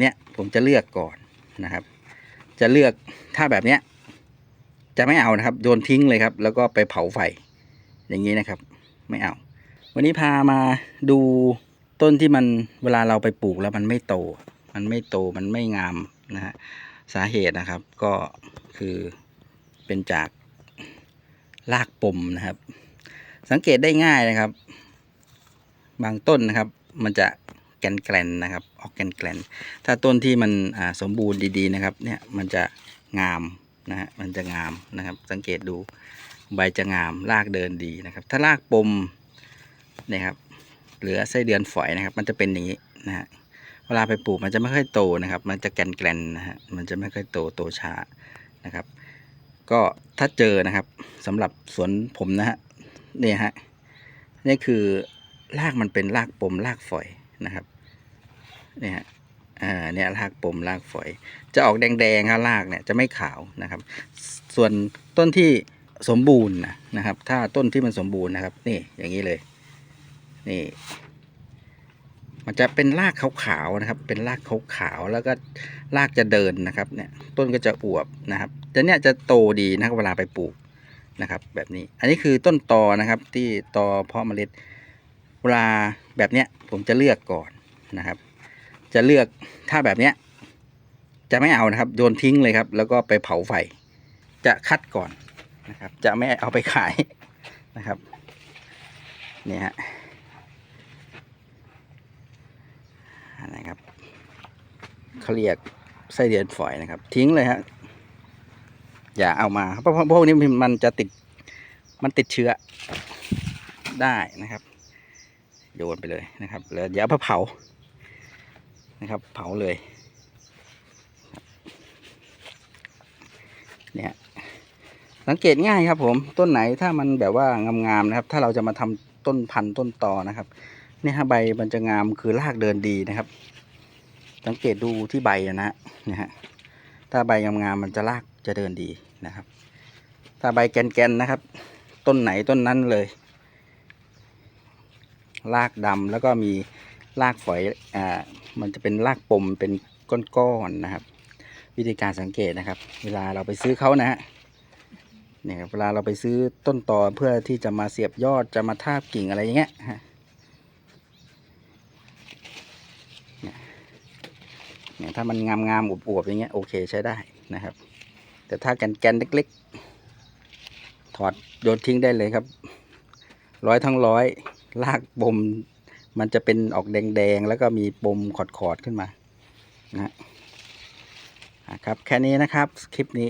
เนี่ยผมจะเลือกก่อนนะครับ จะเลือกถ้าแบบเนี้ย จะไม่เอานะครับ โยนทิ้งเลยครับ แล้วก็ไปเผาไฟ อย่างนี้นะครับ ไม่เอา วันนี้พามาดูต้นที่มันเวลาเราไปปลูกแล้วมันไม่โต มันไม่โตมันไม่งามนะฮะสาเหตุนะครับก็คือเป็นจากรากปมนะครับ สังเกตได้ง่ายนะครับ บางต้นนะครับ มันจะ กนแกลนนะครับออกแกนแกลนถ้าต้นที่มันสมบูรณ์ดีๆนะครับเนี่ยมันจะงามนะฮะมันจะงามนะครับสังเกตดูใบจะงามรากเดินดีนะครับ ถ้ารากปมเนี่ยครับเหลือไส้เดือนฝอยนะครับ มันจะเป็นอย่างนี้นะฮะเวลาไปปลูกมันจะไม่ค่อยโตนะครับ มันจะแกนแกลนนะฮะมันจะไม่ค่อยโตโตช้านะครับ ก็ถ้าเจอนะครับสำหรับสวนผมนะฮะเนี่ยฮะนี่คือรากมันเป็นรากปมรากฝอย นะครับเนี่ยฮะอ่าเนี่ยรากปมรากฝอย จะออกแดงๆครับรากเนี่ยจะไม่ขาวนะครับ ส่วนต้นที่สมบูรณ์นะนะครับ ถ้าต้นที่มันสมบูรณ์นะครับ นี่อย่างนี้เลย นี่ มันจะเป็นรากขาวๆนะครับ เป็นรากขาวๆแล้วก็รากจะเดินนะครับ เนี่ย ต้นก็จะอวบนะครับแต่เนี่ยจะโตดีนะครับเวลาไปปลูกนะครับ แบบนี้ อันนี้คือต้นตอนะครับ ที่ตอเพาะเมล็ด เวลาแบบเนี้ยผมจะเลือกก่อนนะครับ จะเลือกถ้าแบบเนี้ยจะไม่เอานะครับโยนทิ้งเลยครับ แล้วก็ไปเผาไฟ จะคัดก่อนนะครับ จะไม่เอาไปขายนะครับเนี่ยฮะอะครับเขาเรียกไส้เดือนฝอยนะครับ ทิ้งเลยฮะอย่าเอามาเพราะเพราะพวกนี้มันจะติดมันติดเชื้อได้นะครับ โยนไปเลยนะครับ แล้วเดี๋ยวเอาไปเผานะครับ เผาเลยเนี่ยสังเกตง่ายครับผมต้นไหนถ้ามันแบบว่างามๆนะครับ ถ้าเราจะมาทำต้นพันธุ์ต้นตอนะครับ เนี่ยฮะใบมันจะงามคือรากเดินดีนะครับ สังเกตดูที่ใบอะนะนะฮะถ้าใบงามๆมันจะรากจะเดินดีนะครับ ถ้าใบแกนๆนะครับ ต้นไหนต้นนั้นเลย รากดำแล้วก็มีรากฝอยอ่ามันจะเป็นรากปมเป็นก้อนๆนะครับ วิธีการสังเกตนะครับ เวลาเราไปซื้อเขานะฮะเนี่ยครับเวลาเราไปซื้อต้นตอเพื่อที่จะมาเสียบยอดจะมาทาบกิ่งอะไรอย่างเงี้ยฮะเนี่ยถ้ามันงามงามอวบๆอย่างเงี้ยโอเคใช้ได้นะครับ แต่ถ้าแกนๆเล็ก ๆ ถอดโยนทิ้งได้เลยครับ ร้อยทั้งร้อย ลากปมมันจะเป็นออกแดงๆ แล้วก็มีปมขอดๆขึ้นมา นะครับ แค่นี้นะครับ คลิปนี้